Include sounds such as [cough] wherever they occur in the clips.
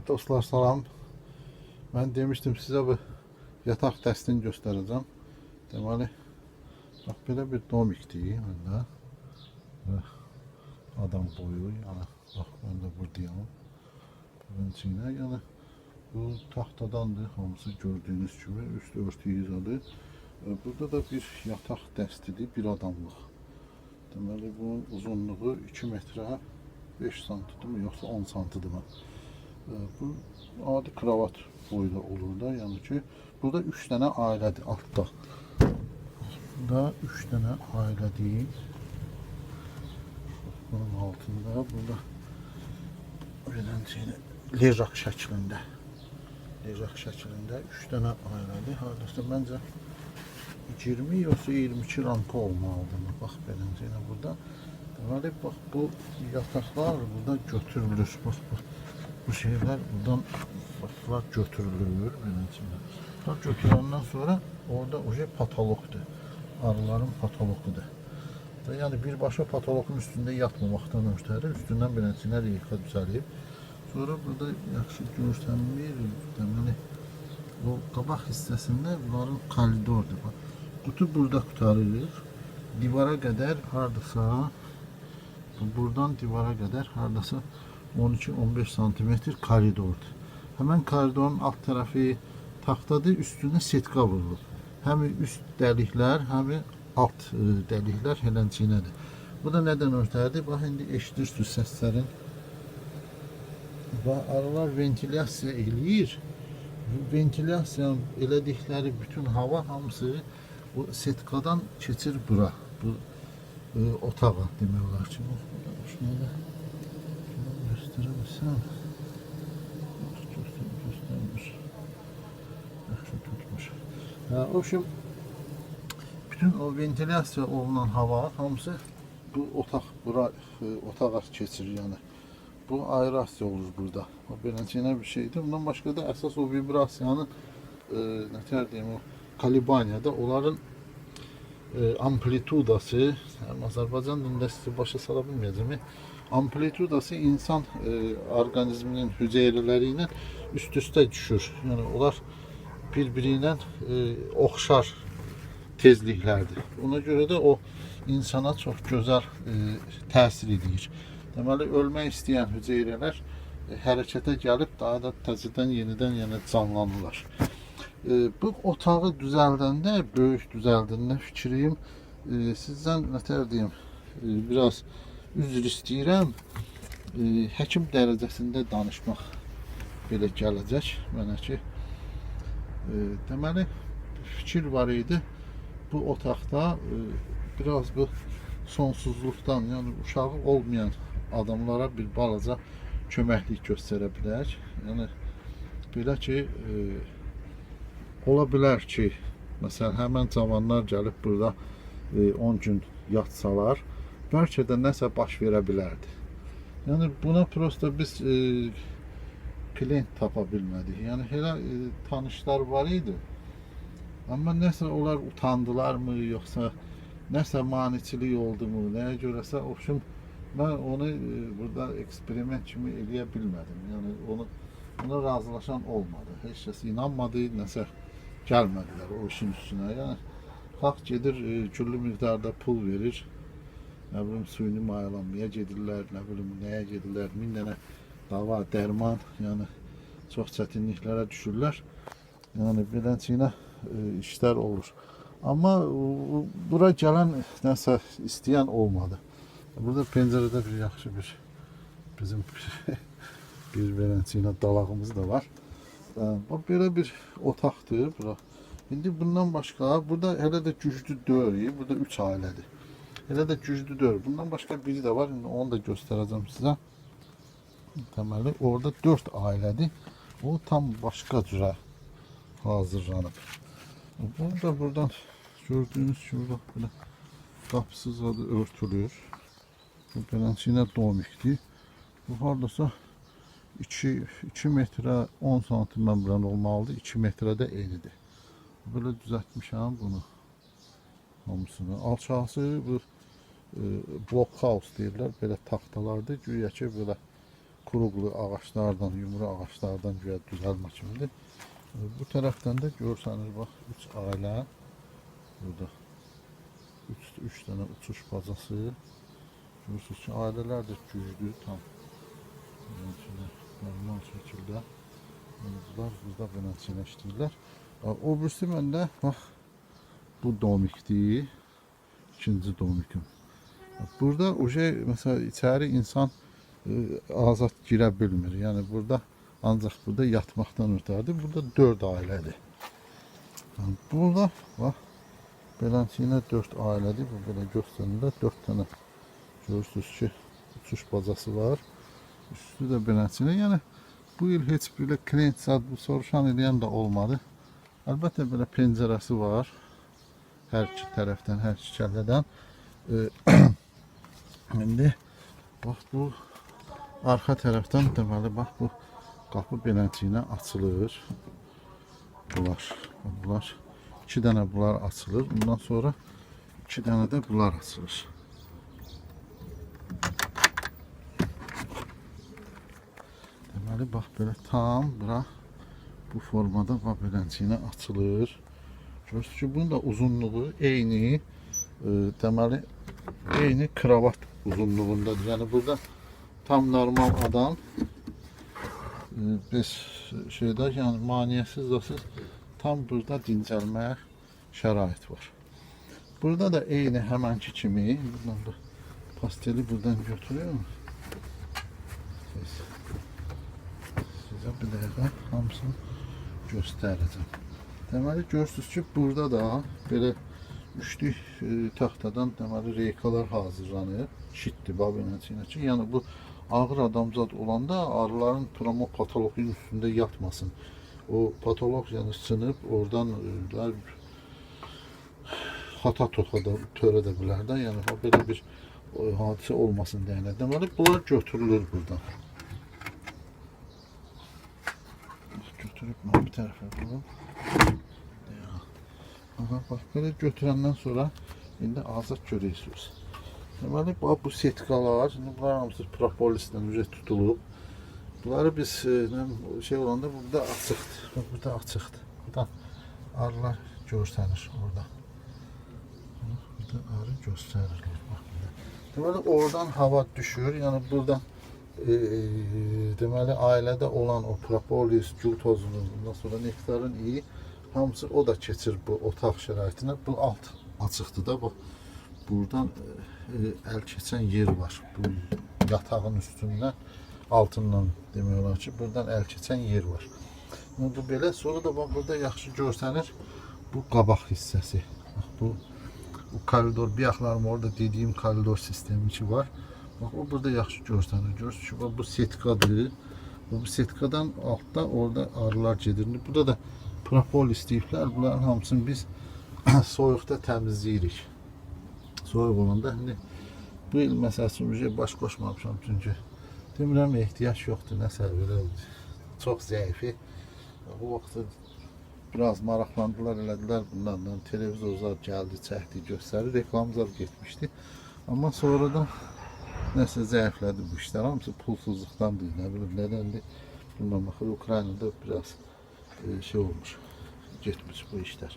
Evet dostlar salam. Ben demiştim size bu yatak testini göstereceğim. Deməli, bax belə bir domikdir məndə. Adam boyu, yəni bax mən də buradayam. Bunun içinə, yəni bu taxtadandır hamısı gördüyünüz kimi üst örtü yığılı. E, Burada da bir yataq dəstidir, bir adamlıq. Deməli bunun uzunluğu 2 metrə 5 santidirmi yoxsa 10 santidirmi? E, Bu adi kravat boyda olur da, yəni ki burada 3 dənə ailədir altda. Burada 3 dənə ailədir. Bunun altında burada öyrəncəyini lejak şəklində. Lejak şəklində 3 dənə ailədir. Hardasa məncə 20 yoxsa 22 ranka olmalıdır. Bax beləncəyinə burada. Deməli bax bu yataqlar burada götürülür. Bax bax. Bu şeyler buradan baklar götürülür beləncəyinə. Bax götürəndən sonra orada oje patologdur. Arıların patologudur. Yəni birbaşa patoloqun üstündə yatmamaqdan ötəri üstündən beləncəyinə reyka düzəlib. Sonra burada yaxşı görsənmir. Deməli bu qabaq hissəsində bunların koridordur. Qutu burada qurtarır. Divara qədər hardasa bu- buradan divara qədər hardasa 12-15 santimetr koridordur. Həmin koridorun alt tərəfi taxtadır, üstünə setka vurulub. Həm üst dəliklər, həm alt e, dəliklər helənçinədir. Bu da nədən ötəridir? Bax indi eşidirsiniz səslərin. Və arılar ventilyasiya eləyir. Bu ventilyasiya elədikləri bütün hava hamısı bu setkadan keçir bura. Bu e, otağa demək olar ki. Bax, göstərə bilsəm göstər, göstərmiş yaxşı tutmuş hə, o şim bütün o ventilyasiya olunan hava hamısı bu otaq bura e, otağa keçir yəni. Bu aerasiya olur burada. O beləcəyinə bir şeydir. Bundan başqa da əsas o vibrasiyanın e, nə tər deyim o kalibaniyada onların e, amplitudası, yəni Azərbaycan dilində sizi başa sala bilməyəcəm. Amplitudası insan e, orqanizminin hüceyrələri ilə üst-üstə düşür. Yəni onlar bir-biri ilə e, oxşar tezliklərdir. Ona görə də o insana çox gözəl e, təsir edir. Deməli ölmək istəyən hüceyrələr e, hərəkətə gəlib daha da təzədən yenidən yenə canlanırlar. E, bu otağı düzəldəndə, böyük düzəldəndə fikrim e, sizdən nətər deyim, e, biraz üzr istəyirəm. E, həkim dərəcəsində danışmaq belə gələcək mənə ki. E, deməli fikir var idi. Bu otaqda e, biraz bu sonsuzluqdan, yəni uşağı olmayan adamlara bir balaca köməklik göstərə bilər. Yəni belə ki, e, ola bilər ki, məsələn, həmin cavanlar gəlib burada e, 10 gün yatsalar, bəlkə də nəsə baş verə bilərdi. Yəni buna prosta biz e, klient tapa bilmədik. Yəni elə e, tanışlar var idi. Amma nəsə onlar utandılarmı, yoxsa nəsə maniçilik oldumu, nəyə görəsə, oxşum mən onu e, burada eksperiment kimi eləyə bilmədim. Yəni onu ona razılaşan olmadı. Heç kəs inanmadı, nəsə gəlmədilər o işin üstünə. Yəni xalq gedir, e, küllü miqdarda pul verir. Nə bilim suyunu mayalanmaya gedirlər, nə bilim nəyə gedirlər, min dənə dava, dərman, yəni çox çətinliklərə düşürlər. Yəni beləncəsinə e, işlər olur. Amma e, bura gələn nəsə istəyən olmadı. Burada pəncərədə bir yaxşı bir bizim [laughs] bir beləncəsinə dalağımız da var. E, Bu belə bir otaqdır bura. İndi bundan başqa burada hələ də güclü deyil. Burada 3 ailədir. Elə də güclü deyil. Bundan başqa biri də var. İndi onu da göstərəcəm sizə. Deməli orada 4 ailədir. O tam başqa cürə hazırlanıb. Burada buradan gördüyünüz kimi bax belə qapısız adı örtülür. Bu beləncəsinə domikdir. Bu hardasa 2 2 metrə 10 santimdən bilən olmalıdır. 2 metrədə enidir. Belə düzəltmişəm bunu. Hamısını. Alçaqsı bu e, block house deyirlər. Belə taxtalardır. Güya ki belə kuruglu ağaçlardan, yumru ağaçlardan güya düzəlmə kimidir. E, Bu tərəfdən də görsəniz bax 3 ailə burada 3 3 dənə uçuş bazası. Görürsünüz ki, ailələr də güclü tam. Normal şəkildə bunlar burada beləçə işləyirlər. E, O birisi məndə bax bu domikdir. İkinci domikim. Burada uje mesela içeri insan e, azad girə bilmir. Yəni burada ancaq burada yatmaqdan ötəridir. Burada 4 ailədir. Yəni burada bax beləsinə 4 ailədir. Bu belə göstərilir. 4 dənə görürsüz ki, uçuş bazası var. Üstü də beləsinə. Yəni bu il heç belə klient zad bu soruşan eləyən də olmadı. Əlbəttə belə pəncərəsi var. Hər iki tərəfdən, hər iki kəllədən. [clears throat] İndi bax bu arxa tərəfdən deməli bax bu qapı beləçiyinə açılır. Bunlar, bunlar iki dənə bunlar açılır. Bundan sonra iki dənə də bunlar açılır. Deməli bax belə tam bura bu formada bax beləçiyinə açılır. Görürsünüz ki, bunun da uzunluğu eyni e, eyni kravat uzunluğundadır. Yəni burada tam normal adam e, biz şeydə yəni maneəsiz zasız tam burada dincəlməyə şərait var. Burada da eyni həmənki kimi buradan da pasteli buradan götürüyorum. Siz, sizə bir dəqiqə hamısını göstərəcəm. Deməli görürsünüz ki, burada da belə üçlük e, taxtadan deməli reykalar hazırlanır. Şitdir babinəçinə ki, yəni bu ağır adamzad olanda arıların turamo patoloqun üstündə yatmasın. O patoloq yəni sınıb oradan e, hata toxa da törədə bilər də. Yəni belə bir e, hadisə olmasın deyənə. Deməli bunlar götürülür buradan. Götürüb mən bir tərəfə qoyum. Bax belə götürəndən sonra indi azad görürsünüz. Deməli bax bu setkalar, indi bunlar hamısı propolislə üzə tutulub. Bunları biz e, şey olanda burada açıqdır. Bax burada açıqdır. Buradan arılar görsənir orada. Burada arı göstərilir bax burada. Deməli oradan hava düşür. Yəni buradan e, deməli ailədə olan o propolis, gül tozunun, ondan sonra nektarın iyi hamısı o da keçir bu otaq şəraitinə. Bu alt açıqdır da bax. Buradan e, əl keçən yer var. Bu yatağın üstündən altından demək olar ki, buradan əl keçən yer var. Yəni bu belə sonra da bax burada yaxşı görsənir bu qabaq hissəsi. Bax bu bu koridor bir yaxlarım orada dediyim koridor sistemi ki var. Bax o burada yaxşı görsənir. Görürsünüz ki, bax bu setkadır. Bu setkadan altda orada arılar gedir. Burada da propolis deyiblər. Bunların hamısını biz [clears throat] soyuqda təmizləyirik. Soyuq olanda indi bu il məsələn ücə baş qoşmamışam çünki demirəm ehtiyac yoxdur nəsə belə çox zəifi. O vaxtı biraz maraqlandılar, elədilər bunlarla. Televizorlar gəldi, çəkdi, göstəri, reklamlar getmişdi. Amma sonradan nəsə zəiflədi bu işlər. Hamısı pulsuzluqdandır, nə bilim nədəndir. Bilməm, axı Ukraynada biraz e, şey olmuş, getmiş bu işlər.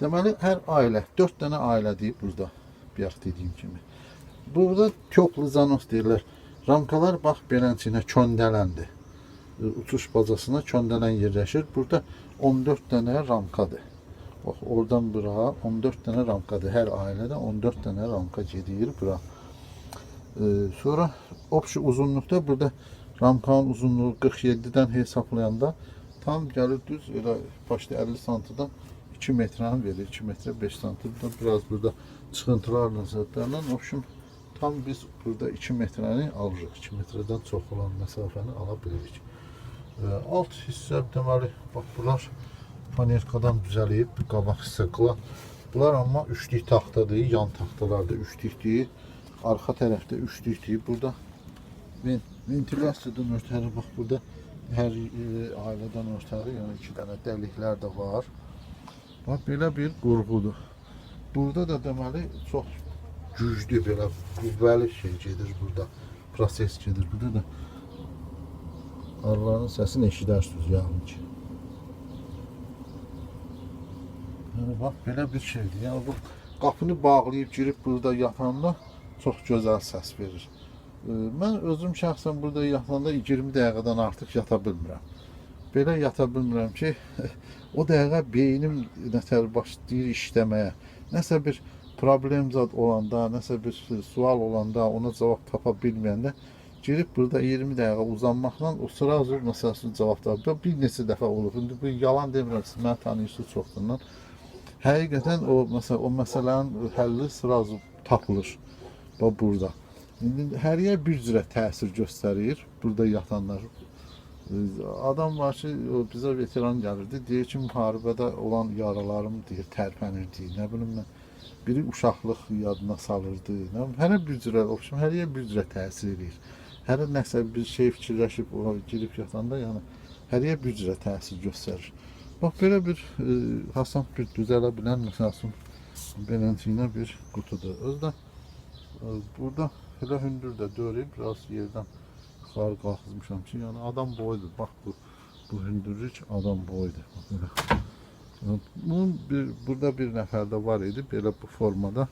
Deməli, hər ailə, 4 dənə ailədir burada, bayaq dediyim kimi. Burada köklü zanos deyirlər. Ramkalar bax beləsinə köndələndi. E, Uçuş bazasına köndələn yerləşir. Burada 14 dənə ramkadır. Bax oradan bura 14 dənə ramkadır. Hər ailədə 14 dənə ramka gedir bura. Ee, sonra opşi uzunluqda burada ramkanın uzunluğu 47-dən hesablayanda tam gəlir düz elə başda 50 santıdan 2 metrəni verir. 2 metrə 5 santimdə biraz burada çıxıntılarla zətlərlə opşum tam biz burada 2 metrəni alırıq. 2 metrədən çox olan məsafəni ala bilirik. Ee, alt hissə deməli bax bunlar panerkadan düzəlib qabaq hissə qılan. Bunlar amma üçlük taxtadır, yan taxtalarda üçlükdür. Arxa tərəfdə üçlükdür. Burada ven ventilyasiyadan ötəri bax burada hər e, ailədən ötəri yəni iki dənə dəliklər də var. Bax belə bir qurğudur. Burada da deməli çox güclü belə qüvvəli şey gedir burada. Proses gedir. Burada da Arıların səsini eşidərsiniz yəqin ki. Yəni bax belə bir şeydir. Yəni bu qapını bağlayıb girib burada yatanda çox gözəl səs verir. Ee, Mən özüm şəxsən burada yatanda 20 dəqiqədən artıq yata bilmirəm. Belə yata bilmirəm ki, [laughs] o dəqiqə beynim nətər başlayır işləməyə. Nəsə bir problem zad olanda, nəsə bir sual olanda, ona cavab tapa bilməyəndə girib burada 20 dəqiqə uzanmaqla o sırazı məsəl üçün cavab. Bu bir neçə dəfə olub. İndi bu yalan demirəm, siz məni tanıyırsınız çoxdan. Həqiqətən o məsəl o məsələnin həlli sırazı tapılır. Bax burada. Hər yer bir cürə təsir göstərir. Burada yatanlar Adam var ki, o bizə veteran gəlirdi, deyir ki, müharibədə olan yaralarım deyir, tərpənirdi. Nə bilim mən, biri uşaqlıq yadına salırdı. Nə bilim, hər bir cürə, oxşum, hər yer bir cürə təsir edir. Hər nəsə bir şey fikirləşib ora girib yatanda, yəni hər yer bir cürə təsir göstərir. Bax belə bir e, Hasan bir düzələ bilən məsələn belənciyinə bir qutudur. Özdə e, burada elə hündür də dörüb biraz yerdən yuxarı qalxızmışam ki, yəni adam boyudur. Bax bu bu hündürlük adam boyudur. Bax belə. Yəni, Bunun bir, burada bir nəfər də var idi belə bu formada.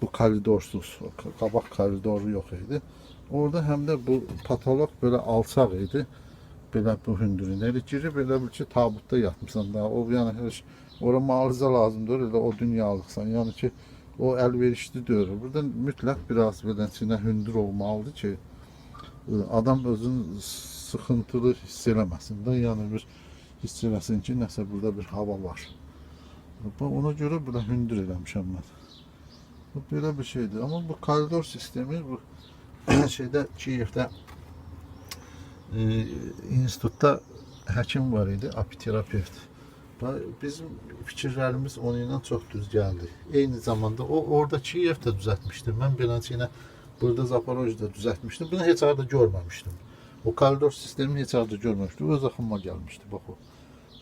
Bu koridorsuz, qabaq koridoru yox idi. Orada həm də bu patolog belə alçaq idi. Belə bu hündürlüyündə elə girib elə bil ki, tabutda yatmısan da. O yəni heç ora müalicə lazımdır, elə o dünyalıqsan. Yəni ki, o əlverişli deyil. Burada mütləq biraz beləsinə hündür olmalıdır ki, e, adam özünü sıxıntılı hiss eləməsin də, bir hiss eləsin ki, nəsə burada bir hava var. Ona görə burada hündür eləmişəm mən. Bu belə bir şeydir. Amma bu koridor sistemi bu şeydə Kiyevdə e, institutda həkim var idi, apiterapevt. Bizim fikirlərimiz onun ilə çox düz gəldi. Eyni zamanda o orada Kiyevdə düzəltmişdi. Mən beləncə burada Zaporojyeda düzəltmişdim. Bunu heç arada görməmişdim. O koridor sistemini heç arada görməmişdim. Öz axılıma gəlmişdi bax o.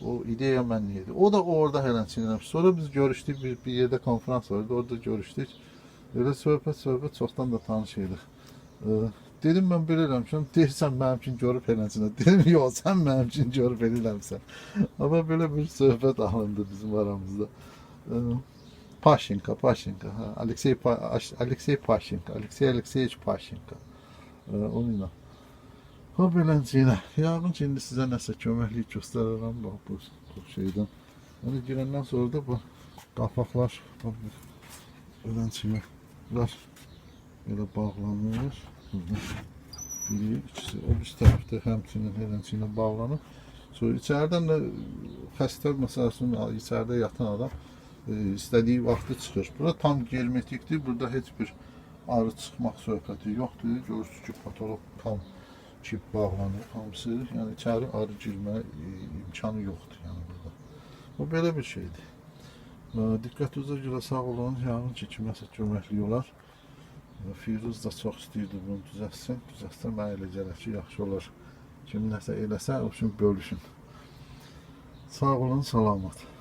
O ideya məndə idi. O da orada hələnçin Sonra biz görüşdük bir, bir yerdə konferans vardı. Orada görüşdük. Elə söhbət söhbət çoxdan da tanış. Ee, dedim mən belə eləmişəm. Deyirsən mənim üçün görüb eləsinə. Dedim yox, sən mənim üçün görüb eləmisən. Amma belə bir söhbət alındı bizim aramızda. Ee, Paşinka, Paşinka, ha, Alexey pa Alexey Paşinka, Alexey Alexeyevich Paşinka. Ee, onunla. Ha beləncə, yəqin ki, indi sizə nəsə köməklik göstərərəm bax bu, bu şeydən. Yəni girəndən sonra da bu qapaqlar bax beləncə bunlar belə bağlanır. Burada biri, ikisi, bir tərəfdə həmçinin beləncə bağlanıb. Sonra içəridən də xəstə məsələn içəridə yatan adam e, istədiyi vaxtı çıxır. Bura tam germetikdir. Burada heç bir arı çıxmaq söhbəti yoxdur. Görürsünüz ki, patoloq tam çip bağlanır hamısı. Yəni içəri arı girmə e, imkanı yoxdur yəni burada. Bu belə bir şeydir. E, Diqqətinizə görə sağ olun. Yəqin ki, kiməsə köməkli olar. Firuz da çox istəyirdi bunu düzəltsin. Düzəltsə mənə elə gəlir ki, yaxşı olar. Kim nəsə eləsə, o üçün bölüşün. Sağ olun, salamat.